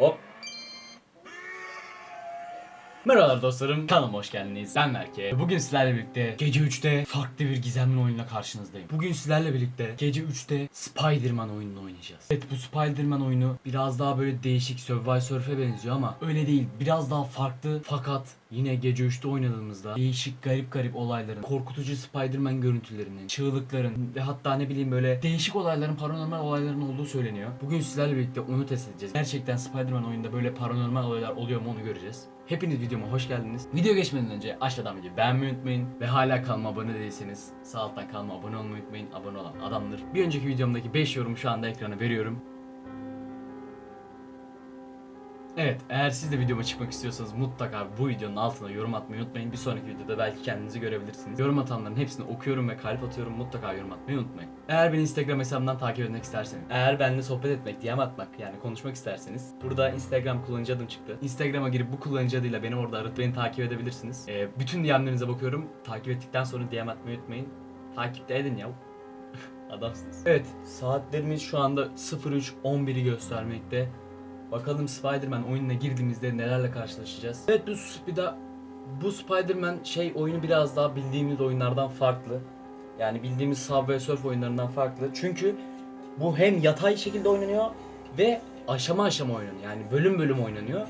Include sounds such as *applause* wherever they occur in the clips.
Hop. Merhabalar dostlarım, kanalıma hoş geldiniz. Ben Berke. Bugün sizlerle birlikte gece 3'te farklı bir gizemli oyunla karşınızdayım. Bugün sizlerle birlikte gece 3'te Spider-Man oyununu oynayacağız. Evet bu Spider-Man oyunu biraz daha böyle değişik Subway Surf'e benziyor ama öyle değil. Biraz daha farklı fakat yine gece 3'te oynadığımızda değişik garip garip olayların, korkutucu Spider-Man görüntülerinin, çığlıkların ve hatta ne bileyim böyle değişik olayların, paranormal olayların olduğu söyleniyor. Bugün sizlerle birlikte onu test edeceğiz. Gerçekten Spider-Man oyunda böyle paranormal olaylar oluyor mu onu göreceğiz. Hepiniz videoma hoş geldiniz. Video geçmeden önce aşağıdan videoyu beğenmeyi unutmayın. Ve hala kanalıma abone değilseniz sağ alttan kanalıma abone olmayı unutmayın. Abone olan adamdır. Bir önceki videomdaki 5 yorumu şu anda ekrana veriyorum. Evet, eğer siz de videoma çıkmak istiyorsanız mutlaka bu videonun altına yorum atmayı unutmayın. Bir sonraki videoda belki kendinizi görebilirsiniz. Yorum atanların hepsini okuyorum ve kalp atıyorum. Mutlaka yorum atmayı unutmayın. Eğer beni Instagram hesabımdan takip etmek isterseniz, eğer benimle sohbet etmek, DM atmak yani konuşmak isterseniz burada Instagram kullanıcı adım çıktı. Instagram'a girip bu kullanıcı adıyla beni orada arayıp takip edebilirsiniz. Ee, bütün DM'lerinize bakıyorum. Takip ettikten sonra DM atmayı unutmayın. Takip de edin ya. *laughs* Adamsınız. Evet, saatlerimiz şu anda 03.11'i göstermekte. Bakalım Spider-Man oyununa girdiğimizde nelerle karşılaşacağız. Evet bu bir de bu Spider-Man şey oyunu biraz daha bildiğimiz oyunlardan farklı. Yani bildiğimiz Subway Surf oyunlarından farklı. Çünkü bu hem yatay şekilde oynanıyor ve aşama aşama oynanıyor. Yani bölüm bölüm oynanıyor.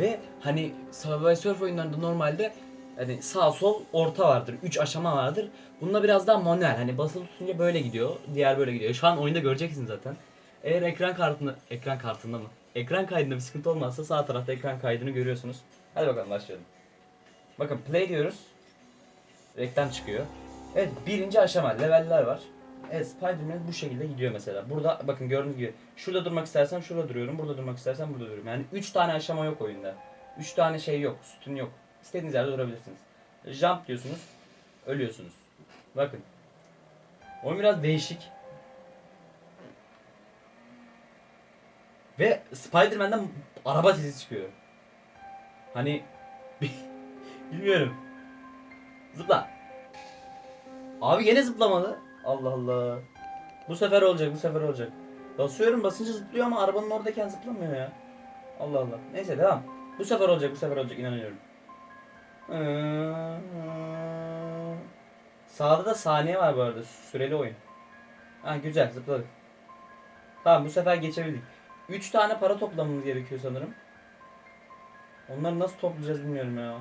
Ve hani Subway Surf oyunlarında normalde hani sağ sol orta vardır. 3 aşama vardır. Bunda biraz daha manuel. Hani basılı tutunca böyle gidiyor. Diğer böyle gidiyor. Şu an oyunda göreceksiniz zaten. Eğer ekran kartında ekran kartında mı? Ekran kaydında bir sıkıntı olmazsa sağ tarafta ekran kaydını görüyorsunuz. Hadi bakalım başlayalım. Bakın play diyoruz. Reklam çıkıyor. Evet birinci aşama leveller var. Evet Spider-Man bu şekilde gidiyor mesela. Burada bakın gördüğünüz gibi şurada durmak istersem şurada duruyorum. Burada durmak istersem burada duruyorum. Yani 3 tane aşama yok oyunda. 3 tane şey yok. Sütun yok. İstediğiniz yerde durabilirsiniz. Jump diyorsunuz. Ölüyorsunuz. Bakın. Oyun biraz değişik. Ve Spider-Man'den araba sesi çıkıyor. Hani *laughs* bilmiyorum. Zıpla. Abi gene zıplamadı. Allah Allah. Bu sefer olacak, bu sefer olacak. Basıyorum basınca zıplıyor ama arabanın oradayken zıplamıyor ya. Allah Allah. Neyse devam. Bu sefer olacak, bu sefer olacak inanıyorum. Sağda da saniye var bu arada. Süreli oyun. Ha güzel zıpladık. Tamam bu sefer geçebildik. 3 tane para toplamamız gerekiyor sanırım. Onları nasıl toplayacağız bilmiyorum ya.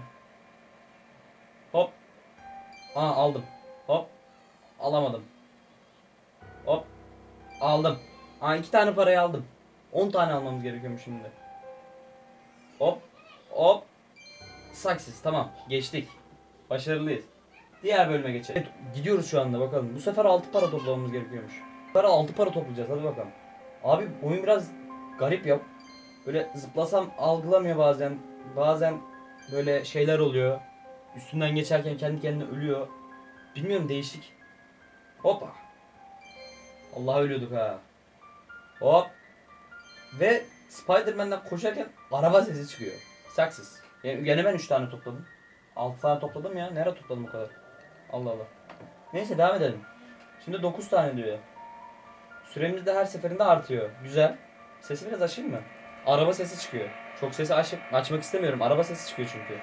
Hop. Aa aldım. Hop. Alamadım. Hop. Aldım. Aa iki tane parayı aldım. 10 tane almamız gerekiyormuş şimdi. Hop. Hop. Success tamam. Geçtik. Başarılıyız. Diğer bölüme geçelim. Evet, gidiyoruz şu anda bakalım. Bu sefer 6 para toplamamız gerekiyormuş. Bu sefer 6 para toplayacağız hadi bakalım. Abi oyun biraz garip ya. Böyle zıplasam algılamıyor bazen. Bazen böyle şeyler oluyor. Üstünden geçerken kendi kendine ölüyor. Bilmiyorum değişik. Hoppa. Allah ölüyorduk ha. Hop. Ve Spider-Man'den koşarken araba sesi çıkıyor. Success. Yani gene ben 3 tane topladım. 6 tane topladım ya. Nereye topladım o kadar? Allah Allah. Neyse devam edelim. Şimdi 9 tane diyor. Süremiz de her seferinde artıyor. Güzel. Sesi biraz açayım mı? Araba sesi çıkıyor. Çok sesi açıp açmak istemiyorum. Araba sesi çıkıyor çünkü.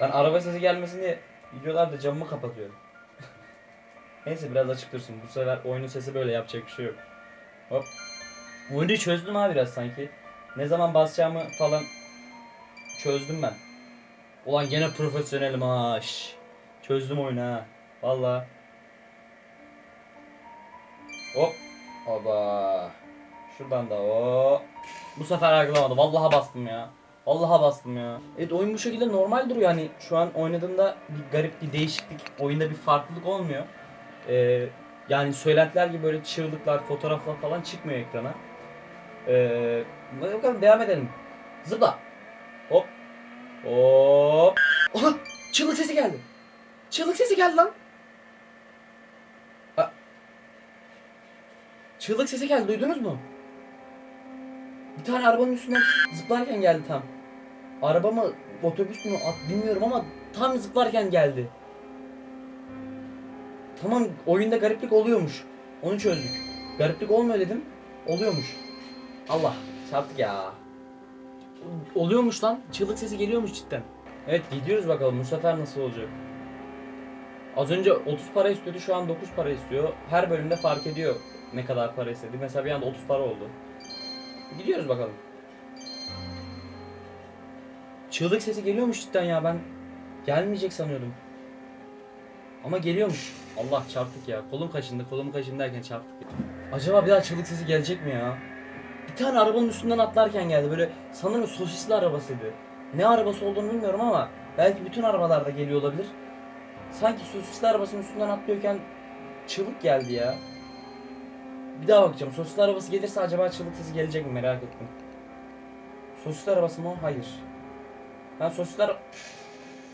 Ben araba sesi gelmesin diye videolarda camımı kapatıyorum. *laughs* Neyse biraz açık dursun. Bu sefer oyunun sesi böyle yapacak bir şey yok. Hop. Oyunu çözdüm ha biraz sanki. Ne zaman basacağımı falan çözdüm ben. Ulan gene profesyonelim ha. şş. Çözdüm oyunu ha. Vallahi. Hop. Oba. Şuradan da o. Bu sefer yargılamadı. Vallahi bastım ya. Vallahi bastım ya. Evet oyun bu şekilde normal duruyor. Hani şu an oynadığımda bir garip bir değişiklik, oyunda bir farklılık olmuyor. Ee, yani söylentiler gibi böyle çığlıklar, fotoğraflar falan çıkmıyor ekrana. Ee, bakalım devam edelim. Zıpla. Hop. Hop. Aha! Çığlık sesi geldi. Çığlık sesi geldi lan. Çığlık sesi geldi duydunuz mu? Bir tane arabanın üstünden zıplarken geldi tam. Araba mı otobüs mü at bilmiyorum ama tam zıplarken geldi. Tamam oyunda gariplik oluyormuş. Onu çözdük. Gariplik olmuyor dedim. Oluyormuş. Allah. Çarptık ya. Oluyormuş lan. Çığlık sesi geliyormuş cidden. Evet gidiyoruz bakalım bu sefer nasıl olacak. Az önce 30 para istiyordu şu an 9 para istiyor. Her bölümde fark ediyor ne kadar para istedi. Mesela bir anda 30 para oldu. Gidiyoruz bakalım. Çığlık sesi geliyormuş cidden ya ben gelmeyecek sanıyordum. Ama geliyormuş. Allah çarptık ya. Kolum kaşındı, kolum kaşındı derken çarptık. Acaba bir daha çığlık sesi gelecek mi ya? Bir tane arabanın üstünden atlarken geldi. Böyle sanırım sosisli arabasıydı. Ne arabası olduğunu bilmiyorum ama belki bütün arabalarda geliyor olabilir. Sanki sosisli arabasının üstünden atlıyorken çığlık geldi ya. Bir daha bakacağım. Sosisli arabası gelirse acaba çığlık sesi gelecek mi merak ettim. Sosisli arabası mı? Hayır. Ben sosisli ara-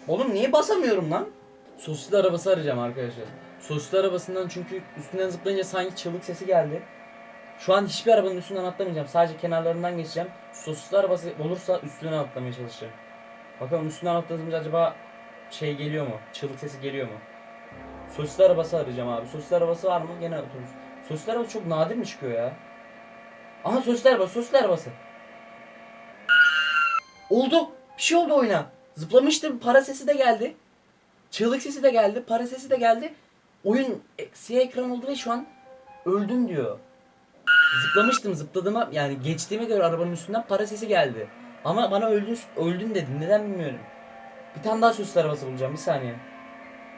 Oğlum niye basamıyorum lan? Sosisli arabası arayacağım arkadaşlar. Sosisli arabasından çünkü üstünden zıplayınca sanki çığlık sesi geldi. Şu an hiçbir arabanın üstünden atlamayacağım. Sadece kenarlarından geçeceğim. Sosisli arabası olursa üstünden atlamaya çalışacağım. Bakalım üstünden atladığımız acaba şey geliyor mu? Çığlık sesi geliyor mu? Sosisli arabası arayacağım abi. Sosisli arabası var mı? Gene otobüs. Sosisli arabası çok nadir mi çıkıyor ya? Aha sosisli arabası, sosisli arabası. Oldu. Bir şey oldu oyuna. Zıplamıştım. Para sesi de geldi. Çığlık sesi de geldi. Para sesi de geldi. Oyun e, siyah ekran oldu ve şu an öldüm diyor. Zıplamıştım zıpladığıma yani geçtiğime göre arabanın üstünden para sesi geldi. Ama bana öldün, öldün dedi. Neden bilmiyorum. Bir tane daha sosisli arabası bulacağım. Bir saniye.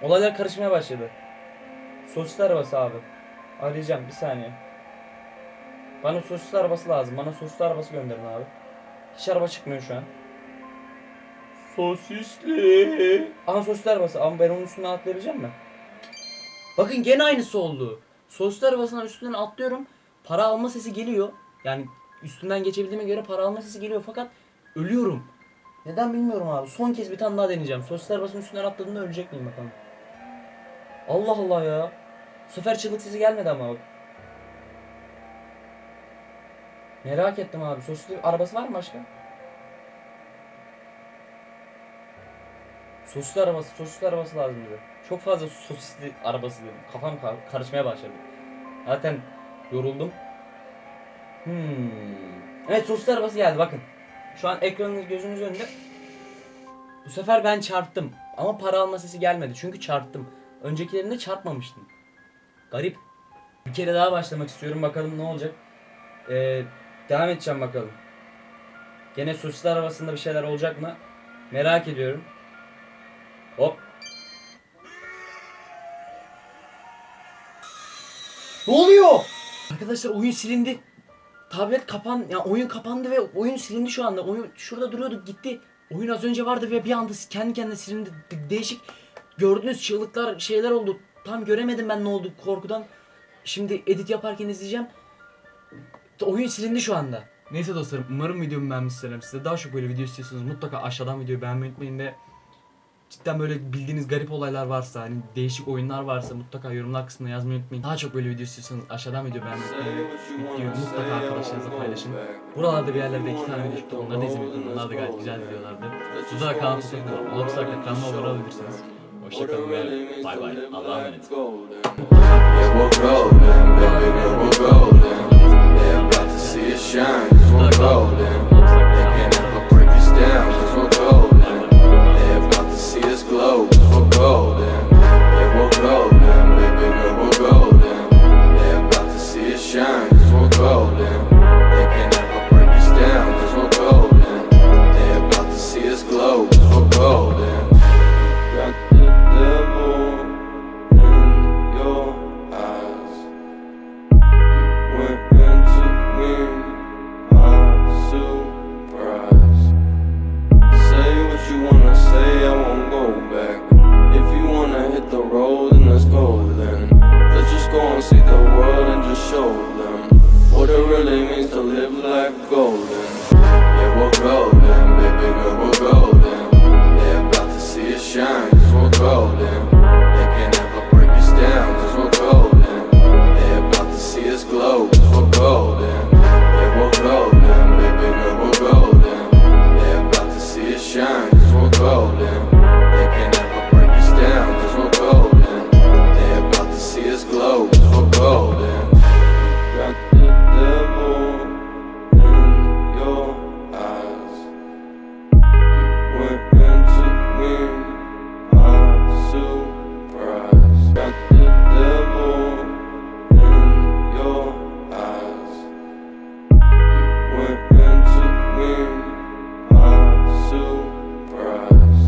Olaylar karışmaya başladı. Sosisli arabası abi. Arayacağım bir saniye. Bana sosisli arabası lazım. Bana sosisli arabası gönderin abi. Hiç araba çıkmıyor şu an. Sosisli. Aha sosisli arabası. Ama ben onun üstüne atlayabilecek mi? Bakın gene aynısı oldu. Sosisli arabasından üstünden atlıyorum. Para alma sesi geliyor. Yani üstünden geçebildiğime göre para alma sesi geliyor fakat ölüyorum. Neden bilmiyorum abi. Son kez bir tane daha deneyeceğim. Sosisli arabasının üstünden atladığımda ölecek miyim bakalım. Allah Allah ya. Bu sefer çığlık sesi gelmedi ama bak. Merak ettim abi. Sosisli arabası var mı başka? Sosisli arabası, sosisli arabası lazım bize. Çok fazla sosisli arabası dedim. Kafam kar- karışmaya başladı. Zaten yoruldum. Hmm. Evet sosisli arabası geldi bakın. Şu an ekranınız gözünüz önünde. Bu sefer ben çarptım. Ama para alma sesi gelmedi. Çünkü çarptım. Öncekilerinde çarpmamıştım. Garip. Bir kere daha başlamak istiyorum. Bakalım ne olacak. Ee, devam edeceğim bakalım. Gene sosisli arabasında bir şeyler olacak mı? Merak ediyorum. Hop. Ne oluyor? Arkadaşlar oyun silindi. Tablet kapan ya oyun kapandı ve oyun silindi şu anda. Oyun şurada duruyordu gitti. Oyun az önce vardı ve bir anda kendi kendine silindi. De- Değişik gördüğünüz çığlıklar şeyler oldu. Tam göremedim ben ne oldu korkudan. Şimdi edit yaparken izleyeceğim. Oyun silindi şu anda. Neyse dostlarım umarım videomu beğenmişsinizdir. Size daha çok böyle video istiyorsanız mutlaka aşağıdan videoyu beğenmeyi unutmayın ve cidden böyle bildiğiniz garip olaylar varsa hani değişik oyunlar varsa mutlaka yorumlar kısmına yazmayı unutmayın. Daha çok böyle video istiyorsanız aşağıdan video beğenmeyi unutmayın. Mutlaka arkadaşlarınızla paylaşın. Buralarda bir yerlerde iki tane video çıktı onları da izlemeyi unutmayın. Onlar da gayet güzel videolardı. Burada da kanal fotoğrafı var. Olursa kanalıma abone olabilirsiniz. Hoşçakalın ve bay bay. Allah'a emanet.